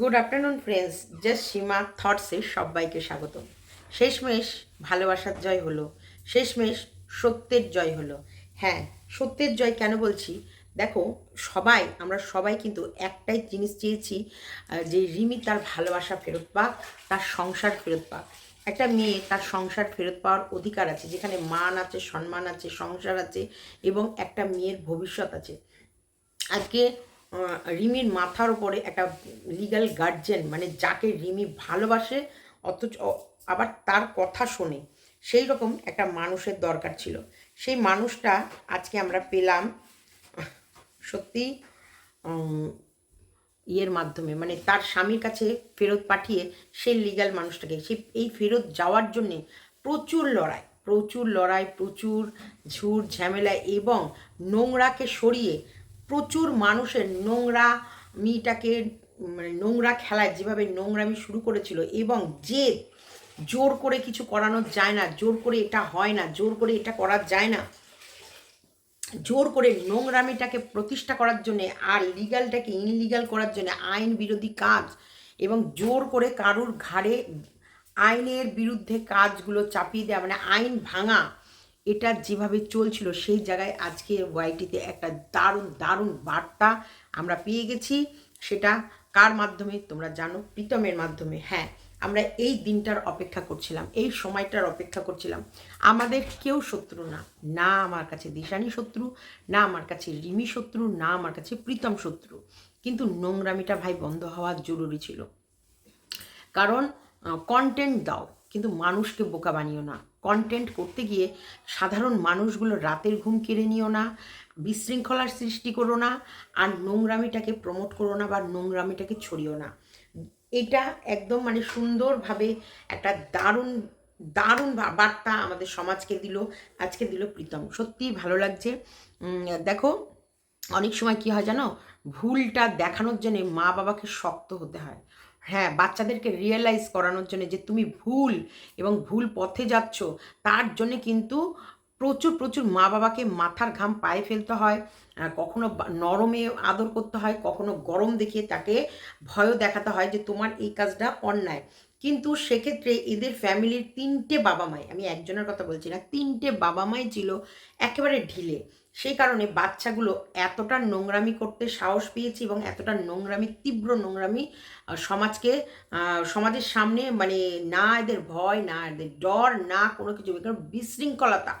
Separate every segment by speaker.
Speaker 1: Good afternoon friends just Seema থটসে সবাইকে স্বাগত শেষমেশ ভালোবাসার জয় হলো। শেষমেশ সত্যের জয় হলো। হ্যাঁ সত্যের জয় কেন বলছি? দেখো, সবাই, আমরা সবাই কিন্তু একটাই জিনিস চেয়েছি যে রিমি তার ভালোবাসা ফেরত পাক, তার সংসার ফেরত পাক। একটা মেয়ে তার সংসার ফেরত পাওয়ার অধিকার আছে, যেখানে মান আছে, সম্মান আছে, সংসার আছে, এবং একটা মেয়ের ভবিষ্যৎ আছে। আজকে রিমির মাথার উপরে একটা লিগ্যাল গার্জেন মানে যাকে রিমি ভালোবাসে, অথচ আবার তার কথা শোনে, সেই রকম একটা মানুষের দরকার ছিল। সেই মানুষটা আজকে আমরা পেলাম, সত্যি ইয়ের মাধ্যমে মানে তার স্বামীর কাছে ফেরত পাঠিয়ে সেই লিগাল মানুষটাকে, সে এই ফেরত যাওয়ার জন্যে প্রচুর লড়াই প্রচুর লড়াই, প্রচুর ঝুট ঝামেলা এবং নোংরাকে সরিয়ে প্রচুর মানুষের নোংরা মেয়েটাকে মানে নোংরা খেলায় যেভাবে নোংরামি শুরু করেছিল এবং যে জোর করে কিছু করানো যায় না, জোর করে এটা হয় না, জোর করে এটা করা যায় না, জোর করে নোংরামিটাকে প্রতিষ্ঠা করার জন্যে আর লিগালটাকে ইনলিগাল করার জন্য আইন বিরোধী কাজ এবং জোর করে কারুর ঘাড়ে আইনের বিরুদ্ধে কাজগুলো চাপিয়ে দেওয়া মানে আইন ভাঙা এটা যেভাবে চলছিল, সেই জায়গায় আজকে ওয়াইটিতে একটা দারুণ দারুণ বার্তা আমরা পেয়ে গেছি। সেটা কার মাধ্যমে? তোমরা জানো, প্রীতমের মাধ্যমে। হ্যাঁ আমরা এই দিনটার অপেক্ষা করছিলাম, এই সময়টার অপেক্ষা করছিলাম। আমাদের কেউ শত্রু না না আমার কাছে দিশানি শত্রু, না আমার কাছে রিমি শত্রু, না আমার কাছে প্রীতম শত্রু। কিন্তু নোংরামিটা ভাই বন্ধ হওয়া জরুরি ছিল। কারণ কন্টেন্ট দাও, কিন্তু মানুষকে বোকা বানিও না। কন্টেন্ট করতে গিয়ে সাধারণ মানুষগুলো রাতের ঘুম কেড়ে নিও না, বিশৃঙ্খলার সৃষ্টি করো না, আর নোংরামিটাকে প্রমোট করো না বা নোংরামিটাকে ছড়িও না। এটা একদম মানে সুন্দরভাবে একটা দারুণ দারুণ বার্তা আমাদের সমাজকে দিল, আজকে দিল প্রীতম। সত্যিই ভালো লাগছে। দেখো, অনেক সময় কি হয় জানো? ভুলটা দেখানোর জন্যে মা বাবাকে শক্ত হতে হয়। হ্যাঁ বাচ্চাদেরকে রিয়েলাইজ করানোর জন্য যে তুমি ভুল এবং ভুল পথে যাচ্ছ, তার জন্যে কিন্তু প্রচুর প্রচুর মা বাবাকে মাথার ঘাম পায়ে ফেলতে হয়। কখনো নরমে আদর করতে হয়, কখনো গরম দেখিয়ে তাকে ভয়ও দেখাতে হয় যে তোমার এই কাজটা অন্যায়। কিন্তু সেক্ষেত্রে এদের ফ্যামিলির তিনটে বাবা মাই, আমি একজনের কথা বলছি না, তিনটে বাবা মাই ছিল একেবারে ঢিলে। সেই কারণে বাচ্চাগুলো এতটা নোংরামি করতে সাহস পেয়েছে এবং এতটা নোংরামি, তীব্র নোংরামি সমাজকে সমাজের সামনে মানে না এদের ভয়, না এদের ডর, না কোনো কিছু বিশৃঙ্খলতা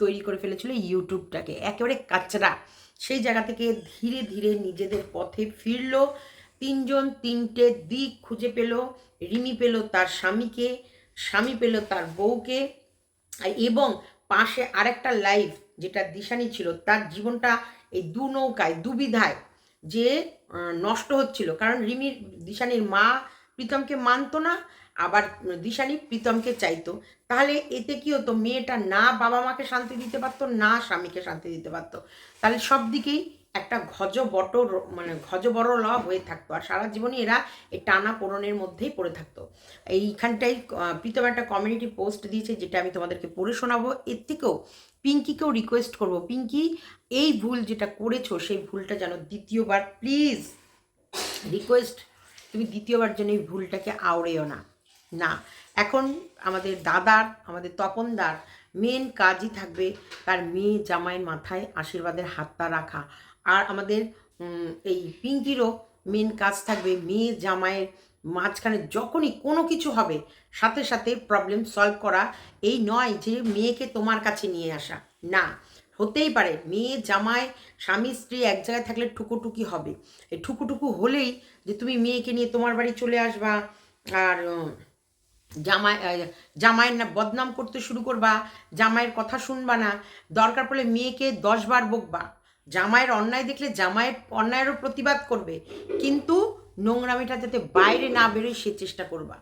Speaker 1: তৈরি করে ফেলেছিল ইউটিউবটাকে। একেবারে কাচরা। সেই জায়গা থেকে ধীরে ধীরে নিজেদের পথে ফিরলো। তিনজন তিনটে দিক খুঁজে পেল, রিমি পেল তার স্বামীকে, স্বামী পেল তার বউকে এবং পাশে আরেকটা লাইফ যেটা দিশানি ছিল, তার জীবনটা এই দু নৌকায় দুবিধায় যে নষ্ট হচ্ছিল। কারণ রিমির দিশানির মা প্রীতমকে মানতো না, আবার দিশানি প্রীতমকে চাইতো। তাহলে এতে কি হতো? মেয়েটা না বাবা মাকে শান্তি দিতে পারতো, না স্বামীকে শান্তি দিতে পারতো। তাহলে সব দিকেই একটা ঘজ বট মানে ঘজ বড় ল হয়ে থাকতো। আর সারা জীবনই এরা এই টানা পোড়নের মধ্যেই পড়ে থাকতো। এইখানটাই প্রীতম একটা কমিউনিটি পোস্ট দিয়েছে, যেটা আমি তোমাদেরকে পড়ে শোনাবো। এর থেকেও পিঙ্কিকেও রিকোয়েস্ট করব। পিঙ্কি, এই ভুল যেটা করেছ, সেই ভুলটা যেন দ্বিতীয়বার প্লিজ রিকোয়েস্ট তুমি দ্বিতীয়বার যেন এই ভুলটাকে আওড়েও না। না, এখন আমাদের দাদার, আমাদের তপনদার মেন কাজই থাকবে তার মেয়ে জামাইয়ের মাথায় আশীর্বাদের হাতটা রাখা। আর আমাদের এই পিঙ্কিরও মেন কাজ থাকবে মেয়ে জামাইয়ের মাঝখানে যখনই কোনো কিছু হবে, সাথে সাথে প্রবলেম সলভ করা। এই নয় যে মেয়েকে তোমার কাছে নিয়ে আসা, না। হতেই পারে মেয়ে জামাই, স্বামী, স্ত্রী এক জায়গায় থাকলে ঠুকুটুকি হবে। এই ঠুকুটুকু হলেই যে তুমি মেয়েকে নিয়ে তোমার বাড়ি চলে আসবা, আর জামাই জামাইয়ের না বদনাম করতে শুরু করবা, জামাইয়ের কথা শুনবা না। দরকার পড়লে মেয়েকে দশবার বকবা। জামাইয়ের অন্যায় দেখলে জামাইয়ের অন্যায়েরও প্রতিবাদ করবে। কিন্তু নোংরামিটা যাতে বাইরে না বেরোয়, সে চেষ্টা করবা।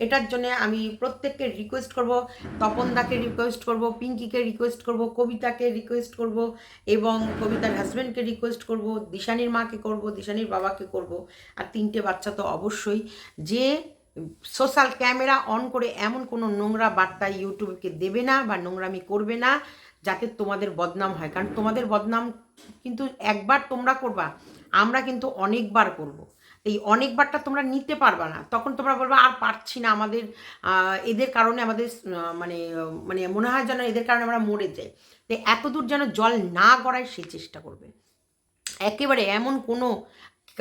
Speaker 1: এটার জন্য আমি প্রত্যেককে রিকোয়েস্ট করব, তপনদাকে রিকোয়েস্ট করব, পিঙ্কিকে রিকোয়েস্ট করব, কবিতাকে রিকোয়েস্ট করব এবং কবিতার হাজব্যান্ডকে রিকোয়েস্ট করব, দিশানির মাকে করব, দিশানির বাবাকে করব। আর তিনটে বাচ্চা তো অবশ্যই। যে সোশ্যাল ক্যামেরা অন করে এমন কোনো নোংরা বার্তা ইউটিউবকে দেবে না বা নোংরামি করবে না। যাতে তোমাদের বদনাম হয়। কারণ তোমাদের বদনাম কিন্তু একবার তোমরা করবা, আমরা কিন্তু অনেকবার করব। এই অনেকবারটা তোমরা নিতে পারবা না। তখন তোমরা বলবে, আর পারছি না, আমাদের এদের কারণে আমাদের মানে মানে মনে হয় যেন এদের কারণে আমরা মরে যাই। তো এত দূর যেন জল না গড়ায় সে চেষ্টা করবে। একেবারে এমন কোনো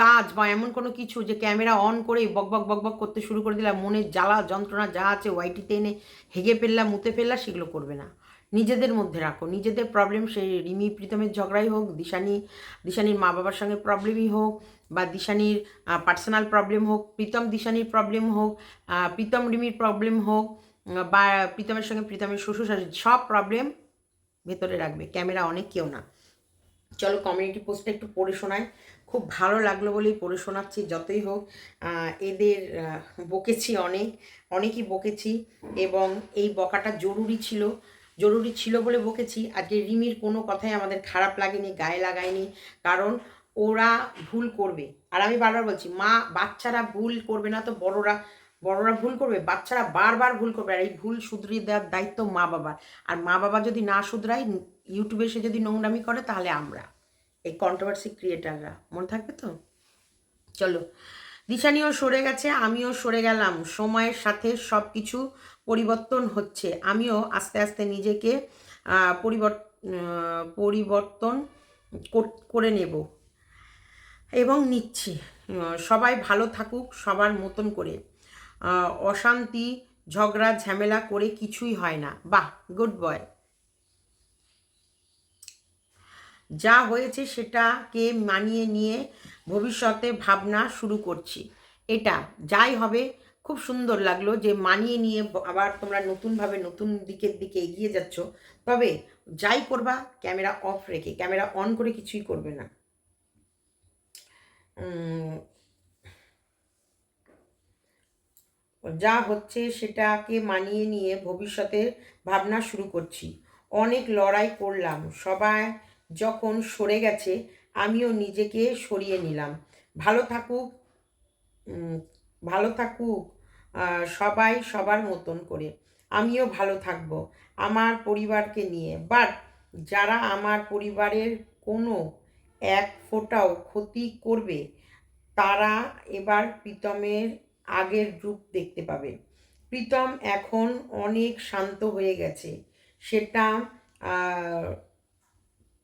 Speaker 1: কাজ বা এমন কোনো কিছু যে ক্যামেরা অন করে বক বক বক বক করতে শুরু করে দিলাম, মনের জ্বালা, যন্ত্রণা যা আছে ওয়াইটিতে এনে হেগে ফেললাম, মুতে ফেললা সেগুলো করবে না। নিজেদের মধ্যে রাখো। নিজেদের প্রবলেম সে রিমি, প্রীতমের ঝগড়াই হোক, দিশানি, দিশানির মা বাবার সঙ্গে প্রবলেমই হোক বা দিশানির পার্সোনাল প্রবলেম হোক, প্রীতম দিশানির প্রবলেম হোক প্রীতম রিমির প্রবলেম হোক বা প্রীতমের সঙ্গে প্রীতমের শ্বশুর শাশুড়ি, সব প্রবলেম ভেতরে রাখবে ক্যামেরা অনেক কেউ না। চলো কমিউনিটি পোস্টটা একটু পড়ে শোনায় খুব ভালো লাগল বলেই পড়ে শোনাচ্ছি, যতই হোক এদের বকেছি অনেক, অনেকই বকেছি এবং এই বকাটা জরুরি ছিল। জরুরি ছিল বলে বকেছি। আজকে রিমির কোনো কথাই আমাদের খারাপ লাগেনি, গায়ে লাগায়নি। কারণ ওরা ভুল করবে। আর আমি বারবার বলছি, মা বাচ্চারা ভুল করবে না তো বড়রা বড়রা ভুল করবে? বাচ্চারা বারবার ভুল করবে। আর এই ভুল শুধরিয়ে দেওয়ার দায়িত্ব মা বাবার। আর মা বাবা যদি না শুধরায় ইউটিউবে এসে যদি নোংরামি করে, তাহলে আমরা। এই কন্ট্রোভার্সি ক্রিয়েটাররা মনে থাকবে তো? চলো। দিশানিও সরে গেছে, আমিও সরে গেলাম। সময়ের সাথে সব কিছু পরিবর্তন হচ্ছে। আমিও আস্তে আস্তে নিজেকে পরিবর্তন করে নেব এবং নিচ্ছি। সবাই ভালো থাকুক সবার মতন করে। অশান্তি, ঝগড়া, ঝামেলা করে কিছুই হয় না। বাহ, গুড বয়। যা হয়েছে সেটাকে মানিয়ে নিয়ে ভবিষ্যতে ভাবনা শুরু করছি। এটা যাই হবে খুব সুন্দর লাগল যে মানিয়ে নিয়ে আবার তোমরা নতুনভাবে নতুন দিকের দিকে এগিয়ে যাচ্ছ। তবে যাই করবা, ক্যামেরা অফ রেখে, ক্যামেরা অন করে কিছুই করবে না। যা হচ্ছে সেটাকে মানিয়ে নিয়ে ভবিষ্যতে ভাবনা শুরু করছি। অনেক লড়াই করলাম, সবাই যখন সরে গেছে, আমিও নিজেকে সরিয়ে নিলাম। ভালো থাকুক ভালো থাকুক সবাই সবার মতন করে। আমিও ভালো থাকব আমার পরিবারকে নিয়ে। বাট যারা আমার পরিবারের কোনো এক ফোঁটাও ক্ষতি করবে, তারা এবার প্রীতমের আগের রূপ দেখতে পাবে। প্রীতম এখন অনেক শান্ত হয়ে গেছে। সেটা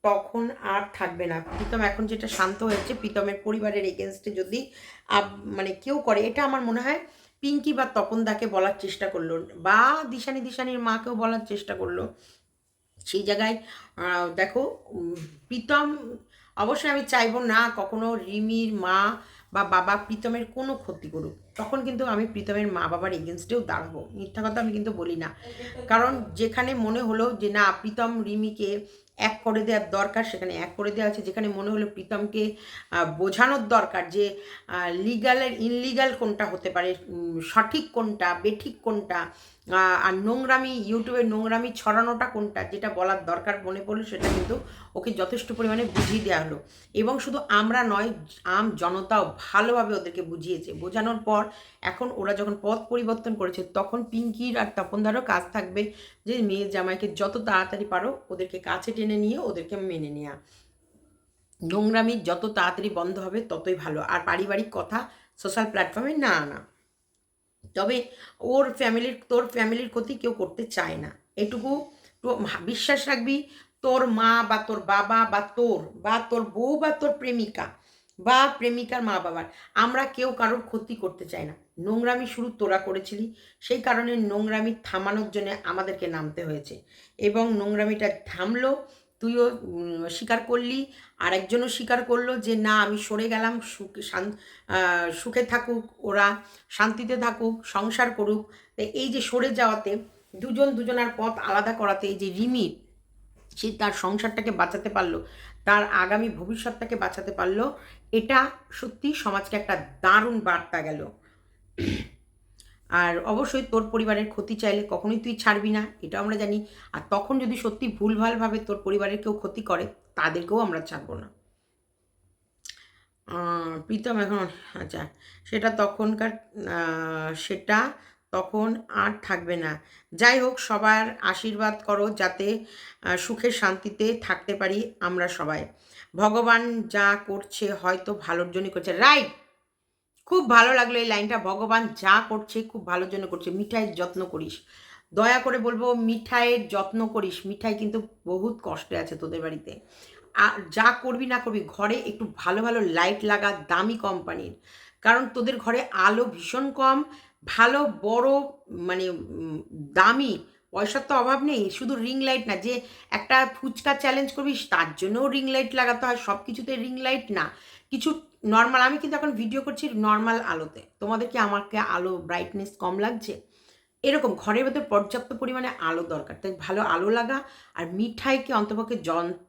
Speaker 1: তখন আর থাকবে না। প্রীতম এখন যেটা শান্ত হয়েছে, প্রীতমের পরিবারের এগেনস্টে যদি মানে কেউ করে, এটা আমার মনে হয় পিঙ্কি বা তপনদাকে বলার চেষ্টা করল বা দিশানি দিশানির মাকেও বলার চেষ্টা করল। সেই জায়গায় দেখো প্রীতম, অবশ্যই আমি চাইব না কখনো রিমির মা বা বাবা প্রীতমের কোনো ক্ষতি করুক। তখন কিন্তু আমি প্রীতমের মা বাবার এগেনস্টেও দাঁড়াবো। মিথ্যা কথা আমি কিন্তু বলি না। কারণ যেখানে মনে হলো যে না, প্রীতম রিমিকে এক করে দেওয়ার দরকার, সেখানে এক করে দেওয়া আছে যেখানে মনে হলো প্রীতমকে বোঝানোর দরকার যে লিগালের ইনলিগাল কোনটা হতে পারে সঠিক কোনটা, বেঠিক কোনটা আর নোংরামি ইউটিউবে নোংরামি ছড়ানোটা কোনটা, যেটা বলার দরকার মনে পড়ল সেটা কিন্তু ওকে যথেষ্ট পরিমাণে বুঝিয়ে দেওয়া হলো। এবং শুধু আমরা নয়, আম জনতাও ভালোভাবে ওদেরকে বুঝিয়েছে। বোঝানোর পর এখন ওরা যখন পথ পরিবর্তন করেছে, তখন পিঙ্কির আর তপনদারও কাজ থাকবে যে মেয়ে জামাইকে যত তাড়াতাড়ি পারো ওদেরকে কাছে টেনে নিয়ে ওদেরকে মেনে নেওয়া নোংরামি যত তাড়াতাড়ি বন্ধ হবে ততই ভালো। আর পারিবারিক কথা সোশ্যাল প্ল্যাটফর্মে না আনা তবে ওর ফ্যামিলির তোর ফ্যামিলির ক্ষতি কেউ করতে চায় না। এটুকু বিশ্বাস রাখবি, তোর মা বা তোর বাবা বা তোর বা তোর বউ বা তোর প্রেমিকা, বা প্রেমিকার মা বাবার, আমরা কেউ কারোর ক্ষতি করতে চাই না। নোংরামি শুরু তোরা করেছিলি, সেই কারণে নোংরামি থামানোর জন্য আমাদেরকে নামতে হয়েছে। এবং নোংরামিটা থামলো তুইও স্বীকার করলি আর একজনও স্বীকার করল যে, না, আমি সরে গেলাম, সুখে সুখে থাকুক ওরা, শান্তিতে থাকুক, সংসার করুক। এই যে সরে যাওয়াতে, দুজন দুজনার পথ আলাদা করাতে, এই যে রিমির সে তার সংসারটাকে বাঁচাতে পারল, তার আগামী ভবিষ্যৎটাকে বাঁচাতে পারল, এটা সত্যি সমাজকে একটা দারুণ বার্তা গেল। আর অবশ্যই তোর পরিবারের ক্ষতি চাইলে কখনোই তুই ছাড়বি না এটা আমরা জানি। আর তখন যদি সত্যি ভুলভালভাবে তোর পরিবারের কেউ ক্ষতি করে, তাদেরকেও আমরা ছাড়বো না। প্রীতম এখন আচ্ছা সেটা তখনকার সেটা তখন আর থাকবে না। যাই হোক, সবার আশীর্বাদ করো যাতে সুখে শান্তিতে থাকতে পারি আমরা সবাই। ভগবান যা করছে হয়তো ভালোর জন্যই করছে। রাইট! খুব ভালো লাগল এই লাইনটা। ভগবান যা করছে, খুব ভালোর জন্য করছে। মিঠাইয়ের যত্ন করিস। দয়া করে বলব, মিঠাইয়ের যত্ন করিস। মিঠাই কিন্তু বহুত কষ্টে আছে তোদের বাড়িতে। আর যা করবি না করবি, ঘরে একটু ভালো ভালো লাইট লাগা, দামি কোম্পানির। কারণ তোদের ঘরে আলো ভীষণ কম, ভালো, বড় মানে দামি। পয়সার তো অভাব নেই, শুধু রিং লাইট না। যে একটা ফুচকা চ্যালেঞ্জ করবি, তার জন্যও রিং লাইট লাগাতে হয়। সব কিছুতে রিং লাইট না। কিছু নর্মাল আমি কিন্তু এখন ভিডিও করছি নর্মাল আলোতে। তোমাদের কি আমাকে আলো ব্রাইটনেস কম লাগছে? এরকম, ঘরের ভেতর পর্যাপ্ত পরিমাণে আলো দরকার। তাই ভালো আলো লাগা আর মিঠাইকে অন্তপক্ষে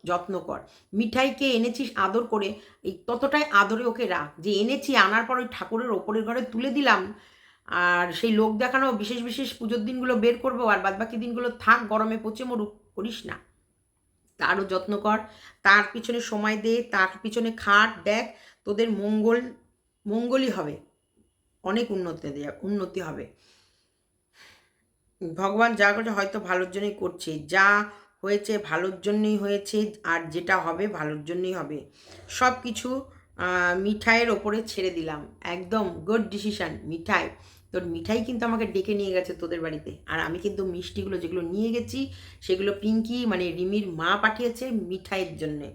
Speaker 1: যত্ন কর। মিঠাইকে এনেছিস আদর করে, এই ততটাই আদরে ওকে রাখ যে এনেছি, আনার পর ওই ঠাকুরের ওপরের ঘরে তুলে দিলাম। আর সেই লোক দেখানো বিশেষ বিশেষ পুজোর দিনগুলো বের করব আর বাদবাকি দিনগুলো থাক, গরমে পচে মরুক, করিস না। তারও যত্ন কর, তার পিছনে সময় দে, তার পিছনে খাট, দেখ তোদের মঙ্গল, মঙ্গলই হবে। অনেক উন্নতি উন্নতি হবে। ভগবান যা করছে হয়তো ভালোর জন্যই করছে। যা হয়েছে ভালোর জন্যই হয়েছে আর যেটা হবে ভালোর জন্যই হবে। সব কিছু মিঠাইয়ের ওপরে ছেড়ে দিলাম। একদম গুড ডিসিশন মিঠাই। তোর মিঠাই কিন্তু আমাকে ডেকে নিয়ে গেছে তোদের বাড়িতে। আর আমি কিন্তু মিষ্টিগুলো যেগুলো নিয়ে গেছি, সেগুলো পিঙ্কি মানে রিমির মা পাঠিয়েছে মিঠাইয়ের জন্যে।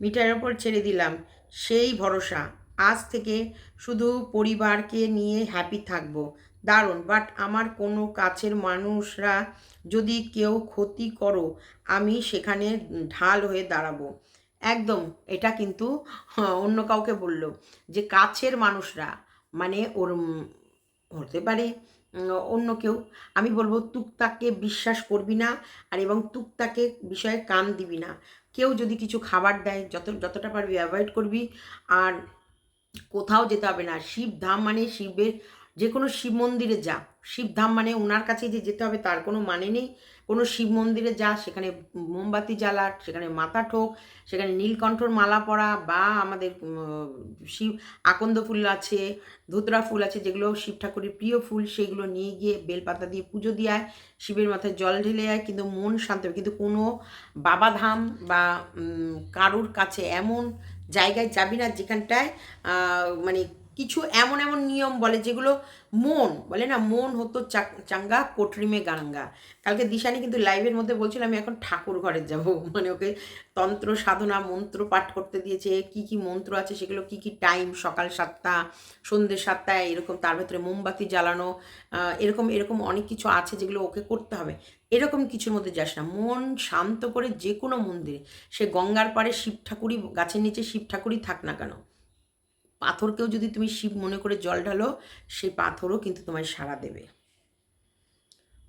Speaker 1: মিঠাইয়ের ওপর ছেড়ে দিলাম। সেই ভরসা। আজ থেকে শুধু পরিবারকে নিয়ে হ্যাপি থাকব। দারুণ। বাট আমার কোনো কাছের মানুষরা যদি কেউ ক্ষতি করো, আমি সেখানে ঢাল হয়ে দাঁড়াবো। একদম। এটা কিন্তু অন্য কাউকে বলল। যে কাছের মানুষরা মানে ওর হতে পারে অন্য কেউ। আমি বলব, তুকতাকে বিশ্বাস করবি না আর এবং তুকতাকে বিষয়ে কান দিবি না। কেউ যদি কিছু খাবার দেয়, যত, যতটা পারবি অ্যাভয়েড করবি। আর কোথাও যেতে হবে না। শিব ধাম মানে শিবের যে কোনো শিব মন্দিরে যা। শিব ধাম মানে ওনার কাছে যে যেতে হবে, তার কোনো মানে নেই। কোনো শিব মন্দিরে যা, সেখানে মোমবাতি জ্বালা সেখানে মাথা ঠোক, সেখানে নীলকণ্ঠর মালা পরা বা আমাদের শিব, আকন্দ ফুল আছে, ধুতরা ফুল আছে, যেগুলো শিব ঠাকুরের প্রিয় ফুল, সেগুলো নিয়ে গিয়ে বেলপাতা দিয়ে পুজো দিয়ে আয়, শিবের মাথায় জল ঢেলে আয়, কিন্তু মন শান্ত হবে কিন্তু কোনো বাবাধাম বা কারুর কাছে এমন জায়গায় যাবি না যেখানটায় মানে কিছু এমন এমন নিয়ম বলে যেগুলো মন, বলে না, মন হতো চাঙ্গা, কোটরিমে গাঙ্গা। কালকে দিশানি কিন্তু লাইভের মধ্যে বলছিল, আমি এখন ঠাকুর ঘরে যাব। মানে ওকে তন্ত্র, সাধনা, মন্ত্র পাঠ করতে দিয়েছে, কি কি মন্ত্র আছে সেগুলো, কি কি টাইম সকাল সাতটা সন্ধ্যে সাতটায় এরকম তার ভেতরে মোমবাতি জ্বালানো এরকম এরকম অনেক কিছু আছে যেগুলো ওকে করতে হবে। এরকম কিছুর মধ্যে যাস না। মন শান্ত করে যে কোনো মন্দিরে, সে গঙ্গার পাড়ে শিব ঠাকুরই, গাছের নিচে শিব ঠাকুরই থাক না কেন। পাথরকেও যদি তুমি শিব মনে করে জল ঢালো, সেই পাথরও কিন্তু তোমায় সাড়া দেবে।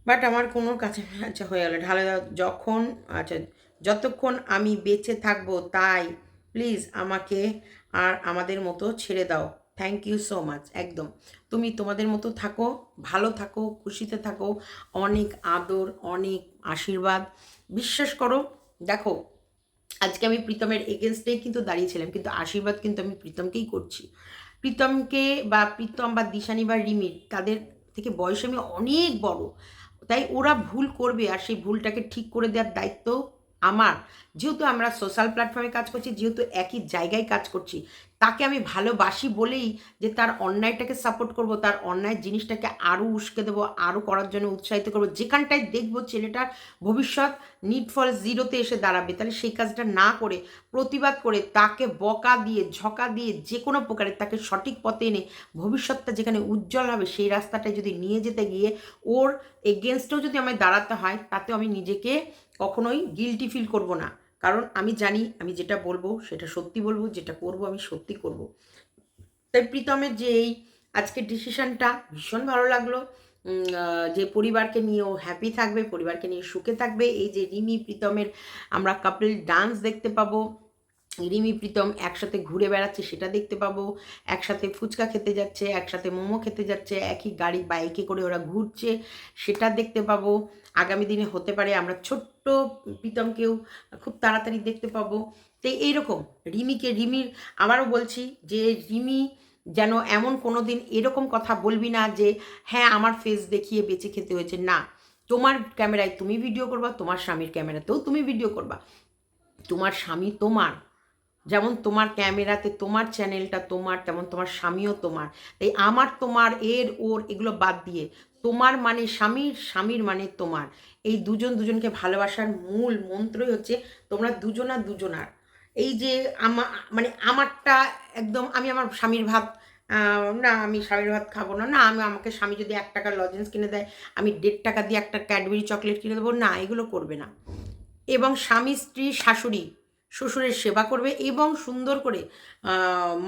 Speaker 1: বাট আমার কোনো কাছে আচ্ছা হয়ে গেল। ঢালে যখন আচ্ছা যতক্ষণ আমি বেঁচে থাকব তাই প্লিজ আমাকে আর আমাদের মতো ছেড়ে দাও। থ্যাংক ইউ সো মাচ একদম। তুমি তোমাদের মতো থাকো, ভালো থাকো, খুশিতে থাকো। অনেক আদর, অনেক আশীর্বাদ। বিশ্বাস করো, দেখো আজকে আমি প্রীতমের এগেনস্টেই কিন্তু দাঁড়িয়েছিলাম কিন্তু আশীর্বাদ কিন্তু আমি প্রীতমকেই করছি। প্রীতমকে বা প্রীতম বা দিশানি বা রিমির তাদের থেকে বয়স আমি অনেক বড়, তাই ওরা ভুল করবে আর সেই ভুলটাকে ঠিক করে দেওয়ার দায়িত্ব আমার, যেহেতু আমরা সোশ্যাল প্ল্যাটফর্মে কাজ করছি, যেহেতু একই জায়গায় কাজ করছি, তাকে আমি ভালোবাসি বলেই যে তার অন্যায়টাকে সাপোর্ট করব, তার অন্যায় জিনিসটাকে আরও উস্কে দেবো আরও করার জন্য উৎসাহিত করব। যেখানটায় দেখব ছেলেটার ভবিষ্যৎ নিট ফল জিরোতে এসে দাঁড়াবে, তাহলে সেই কাজটা না করে, প্রতিবাদ করে তাকে বকা দিয়ে, ঝকা দিয়ে যে কোনো প্রকারে তাকে সঠিক পথে এনে ভবিষ্যৎটা যেখানে উজ্জ্বল হবে, সেই রাস্তাটায় যদি নিয়ে যেতে গিয়ে ওর এগেনস্টেও যদি আমায় দাঁড়াতে হয়, তাতেও আমি নিজেকে কখনোই গিলটি ফিল করব না। কারণ আমি জানি, আমি যেটা বলব, সেটা সত্যি বলব, যেটা করব, আমি সত্যি করব। তাই প্রীতমের যে এই আজকের ডিসিশনটা ভীষণ ভালো লাগল। যে পরিবারকে নিয়েও হ্যাপি থাকবে, পরিবারকে নিয়ে সুখে থাকবে। এই যে রিমি, প্রীতমের আমরা কাপল ডান্স দেখতে পাবো। রিমি, প্রীতম একসাথে ঘুরে বেড়াচ্ছে, সেটা দেখতে পাবো। একসাথে ফুচকা খেতে যাচ্ছে, একসাথে মোমো খেতে যাচ্ছে, একই গাড়ি বাইকে করে ওরা ঘুরছে, সেটা দেখতে পাবো। আগামী দিনে হতে পারে আমরা ছোট্ট প্রীতমকেও খুব তাড়াতাড়ি দেখতে পাবো। তো এইরকম রিমিকে, রিমির আবারও বলছি যে রিমি যেন এমন কোনো দিন এরকম কথা বলবি না যে হ্যাঁ আমার ফেস দেখিয়ে বেঁচে খেতে হয়েছে। না, তোমার ক্যামেরায় তুমি ভিডিও করবা, তোমার স্বামীর ক্যামেরাতেও তুমি ভিডিও করবা। তোমার স্বামী তোমার যেমন তোমার ক্যামেরাতে তোমার চ্যানেলটা তোমার তেমন তোমার স্বামীও তোমার। তাই আমার, তোমার, এর, ওর এগুলো বাদ দিয়ে তোমার মানে স্বামীর স্বামীর মানে তোমার। এই দুজন দুজনকে ভালোবাসার মূল মন্ত্রই হচ্ছে তোমরা দুজনা দুজনার। এই যে আমা মানে আমারটা একদম আমি আমার স্বামীর ভাত না আমি স্বামীর ভাত খাব না না আমি আমাকে স্বামী যদি এক টাকার লজেন্স কিনে দেয়, আমি দেড় টাকা দিয়ে একটা ক্যাডবেরি চকলেট কিনে দেবো, না এগুলো করবে না। এবং স্বামী, স্ত্রী, শাশুড়ি শ্বশুরের সেবা করবে এবং সুন্দর করে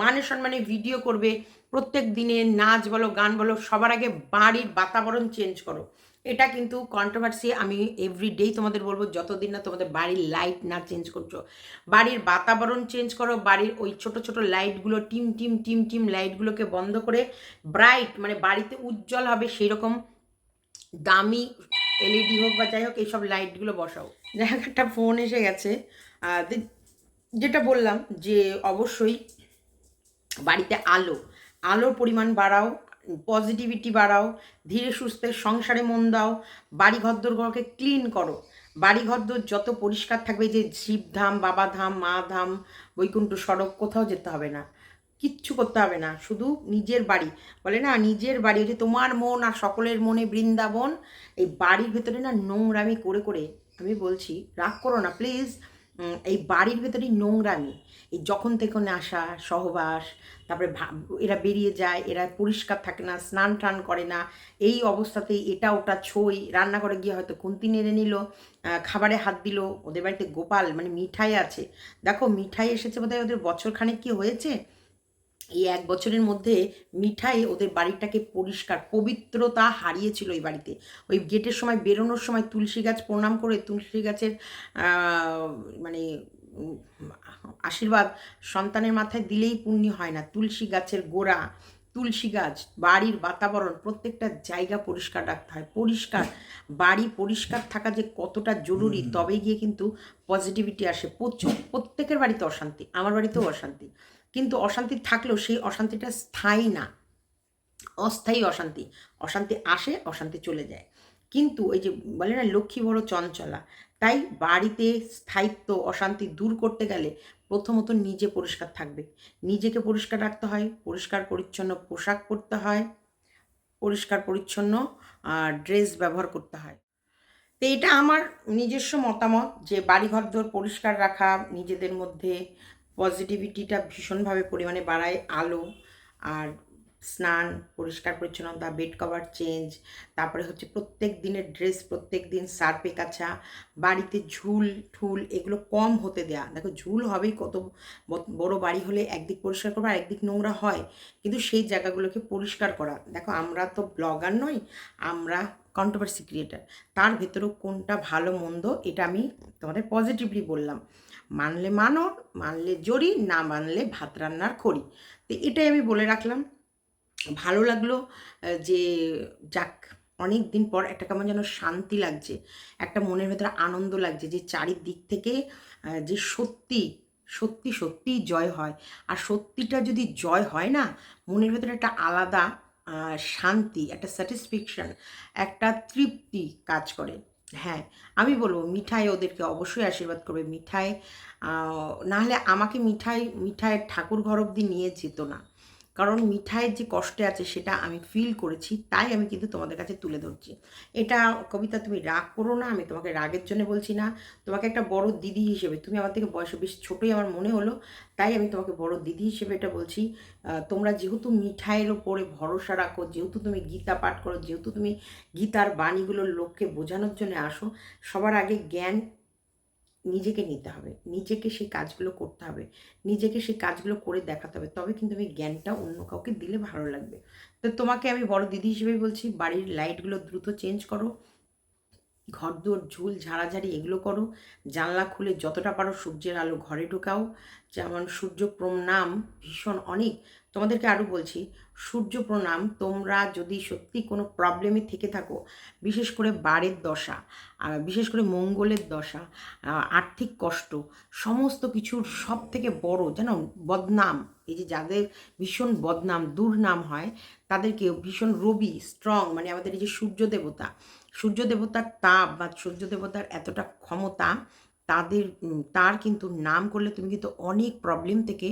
Speaker 1: মানে সম্মানে ভিডিও করবে। প্রত্যেক দিনে নাচ বলো, গান বলো, সবার আগে বাড়ির বাতাবরণ চেঞ্জ করো। এটা কিন্তু কন্ট্রোভার্সি আমি এভরিডেই তোমাদের বলব, যতদিন না তোমাদের বাড়ির লাইট না চেঞ্জ করছ, বাড়ির বাতাবরণ চেঞ্জ করো, বাড়ির ওই ছোট ছোট লাইটগুলো টিম টিম টিম টিম লাইটগুলোকে বন্ধ করে ব্রাইট মানে বাড়িতে উজ্জ্বল হবে সেই রকম দামি এলইডি হোক বা যাই হোক, এইসব লাইটগুলো বসাও। যাই হোক, একটা ফোন এসে গেছে। যেটা বললাম যে, অবশ্যই বাড়িতে আলো। আলোর পরিমাণ বাড়াও পজিটিভিটি বাড়াও, ধীরে সুস্থে সংসারে মন দাও বাড়ি ঘরদোর ঘরকে ক্লিন করো। বাড়ি ঘরদোর যত পরিষ্কার থাকবে, যে শিবধাম বাবাধাম মা ধাম বৈকুণ্ঠ সড়ক, কোথাও যেতে হবে না। কিচ্ছু করতে হবে না, শুধু নিজের বাড়ি। বলে না, নিজের বাড়ি যে তোমার মন আর সকলের মনে বৃন্দাবন, এই বাড়ির ভেতরে না নোংরামি করে করে আমি বলছি, রাগ করো না প্লিজ এই বাড়ির ভেতরেই নোংরামি। এই যখন থেকে আসা, সহবাস, তারপরে এরা বেরিয়ে যায়, এরা পরিষ্কার থাকে না, স্নান টান করে না, এই অবস্থাতেই এটা ওটা ছই, রান্নাঘরে গিয়ে হয়তো খুন্তি নেড়ে নিল খাবারে হাত দিল, ওদের বাড়িতে গোপাল মানে মিঠাই আছে। দেখো, মিঠাই এসেছে বোধহয় ওদের বছর খানেক কি হয়েছে? এই এক বছরের মধ্যে মিঠাই ওদের বাড়িটাকে পরিষ্কার পবিত্রতা হারিয়েছিল ওই বাড়িতে। ওই গেটের সময় বেরোনোর সময় তুলসী গাছ প্রণাম করে তুলসী গাছের মানে আশীর্বাদ সন্তানের মাথায় দিলেই পুণ্য হয় না। তুলসী গাছের গোড়া তুলসী গাছ বাড়ির বাতাবরণ প্রত্যেকটা জায়গা পরিষ্কার রাখতে হয়। পরিষ্কার বাড়ি পরিষ্কার থাকা যে কতটা জরুরি তবে গিয়ে কিন্তু পজিটিভিটি আসে। প্রচুর প্রত্যেকের বাড়িতে অশান্তি আমার বাড়িতেও অশান্তি। কিন্তু অশান্তি থাকলেও সেই অশান্তিটা স্থায়ী না। অস্থায়ী অশান্তি। অশান্তি আসে, অশান্তি চলে যায়। কিন্তু ওই যে বলে না, লক্ষ্মী বড় চঞ্চলা, তাই বাড়িতে স্থায়িত্ব, অশান্তি দূর করতে গেলে প্রথমত নিজে পরিষ্কার থাকবে। নিজেকে পরিষ্কার রাখতে হয়, পরিষ্কার পরিচ্ছন্ন পোশাক পরতে হয়, পরিষ্কার পরিচ্ছন্ন ড্রেস ব্যবহার করতে হয়। তো এটা আমার নিজস্ব মতামত যে বাড়িঘর দোর পরিষ্কার রাখা, নিজেদের মধ্যে পজিটিভিটিটা ভীষণভাবে পরিমাণে বাড়ায় আলো আর স্নান, পরিষ্কার পরিচ্ছন্নতা বেড কভার চেঞ্জ তারপরে হচ্ছে প্রত্যেক দিনের ড্রেস প্রত্যেক দিন সার্পে কাছা বাড়িতে ঝুল, ঠুল এগুলো কম হতে দেয়া। দেখো ঝুল হবেই কত বড় বাড়ি হলে একদিক পরিষ্কার করব আর একদিক নোংরা হয়। কিন্তু সেই জায়গাগুলোকে পরিষ্কার করা। দেখো আমরা তো ব্লগার নই, আমরা কন্ট্রোভার্সি ক্রিয়েটার তার ভেতরেও কোনটা ভালো, মন্দ, এটা আমি তোমাদের পজিটিভলি বললাম। মানলে মানো মানলে জড়ি না মানলে ভাত রান্নার করি তো এটাই আমি বলে রাখলাম। ভালো লাগল যে যাক অনেক দিন পর একটা কেমন যেন শান্তি লাগছে, একটা মনের ভেতরে আনন্দ লাগছে যে চারিদিক থেকে যে সত্যি সত্যি সত্যি জয় হয়। আর সত্যিটা যদি জয় হয় না, মনের ভেতরে একটা আলাদা শান্তি, একটা স্যাটিসফ্যাকশন একটা তৃপ্তি কাজ করে। হ্যাঁ আমি বলব মিঠাই ওদেরকে অবশ্যই আশীর্বাদ করবে। মিঠাই নাহলে আমাকে মিঠাই, মিঠাইয়ের ঠাকুর ঘর অব্দি নিয়ে যেত না। কারণ মিঠাইয়ের যে কষ্টে আছে সেটা আমি ফিল করেছি, তাই আমি কিন্তু তোমাদের কাছে তুলে ধরছি। এটা কবিতা তুমি রাগ করো না, আমি তোমাকে রাগের জন্য বলছি না। তোমাকে একটা বড় দিদি হিসেবে, তুমি আমার থেকে বয়সে বেশ ছোটোই আমার মনে হলো, তাই আমি তোমাকে বড় দিদি হিসেবে এটা বলছি। তোমরা যেহেতু মিঠাইয়ের ওপরে ভরসা রাখো, যেহেতু তুমি গীতা পাঠ করো, যেহেতু তুমি গীতার বাণীগুলো লোককে বোঝানোর জন্য আসো, সবার আগে জ্ঞান নিজেকে নিতে হবে। নিজেকে সেই কাজগুলো করতে হবে। নিজেকে সেই কাজগুলো করে দেখাতে হবে। তবে কিন্তু আমি জ্ঞানটা অন্য কাউকে দিলে ভালো লাগবে। তো তোমাকে আমি বড় দিদি হিসেবেই বলছি, বাড়ির লাইটগুলো দ্রুত চেঞ্জ করো। ঘর দুয়ার ঝুল, ঝাড়াঝাড়ি এগুলো করো। জানলা খুলে যতটা পারো সূর্যের আলো ঘরে ঢোকাও। যেমন সূর্য প্রণাম ভীষণ অনেক। তোমাদেরকে আরও বলছি, সূর্য প্রণাম, তোমরা যদি সত্যি কোনো প্রবলেমে থেকে থাকো, বিশেষ করে বাড়ির দশা বিশেষ করে মঙ্গলের দশা আর্থিক কষ্ট, সমস্ত কিছুর সব থেকে বড় জানো বদনাম, এই যে যাদের ভীষণ বদনাম, দুর্নাম হয়, তাদেরকে ভীষণ রবি স্ট্রং মানে আমাদের এই যে সূর্য দেবতা, সূর্য দেবতার তাপ বা সূর্য দেবতার এতটা ক্ষমতা, তাদের তার কিন্তু নাম করলে তুমি কিন্তু অনেক প্রবলেম থেকে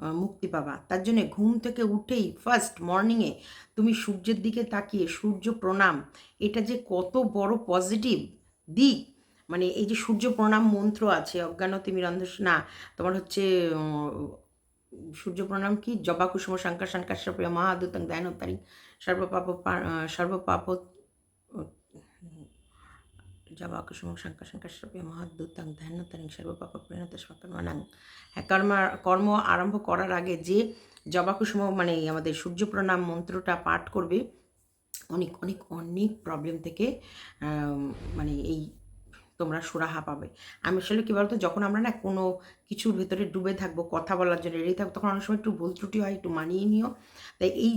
Speaker 1: মুক্তি পাবা। তার জন্য ঘুম থেকে উঠেই ফার্স্ট মর্নিংয়ে তুমি সূর্যের দিকে তাকিয়ে সূর্য প্রণাম। এটা যে কত বড় পজিটিভ দিক। মানে এই যে সূর্য প্রণাম মন্ত্র আছে, অজ্ঞানতি মিরন্ধ না, তোমার হচ্ছে সূর্য প্রণাম কি? জবা কুসুম, শঙ্কর শঙ্কর প্রিয় মহাদুতং দয়ানোত্তরী সর্বপাপ সর্বপাপ জবা কুসুম শঙ্কর শঙ্কর প্রিয় মহাদুতং ধ্যানোত্তরী সর্বপাপ প্রেণত স্বকর্মানাং হ্যাঁ কর্ম কর্ম আরম্ভ করার আগে যে জবা কুসুম মানে আমাদের সূর্য প্রণাম মন্ত্রটা পাঠ করবে অনেক অনেক অনেক প্রবলেম থেকে মানে এই তোমরা সুরাহা পাবে আমি আসলে কী বলতো যখন আমরা না কোনো কিছুর ভেতরে ডুবে থাকব কথা বলার জন্য রেডি থাকব তখন অনেক সময় একটু ভুল ত্রুটি হয় একটু মানিয়ে নিও তাই এই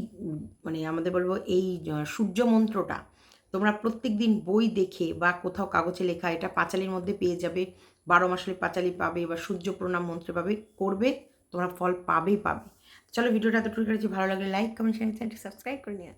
Speaker 1: মানে আমাদের বলব এই সূর্য মন্ত্রটা তোমরা প্রত্যেক দিন বই দেখে বা কোথাও কাগজে লেখা এটা পাঁচালির মধ্যে পেয়ে যাবে, বারো মাসের পাঁচালি পাবে বা সূর্য প্রণাম মন্ত্র পাবে, করবে, তোমরা ফল পাবেই পাবে। চলো ভিডিওটা এতটুকু করেছি, ভালো লাগলে লাইক কমেন্ট শেয়ার সাবস্ক্রাইব করে নিও।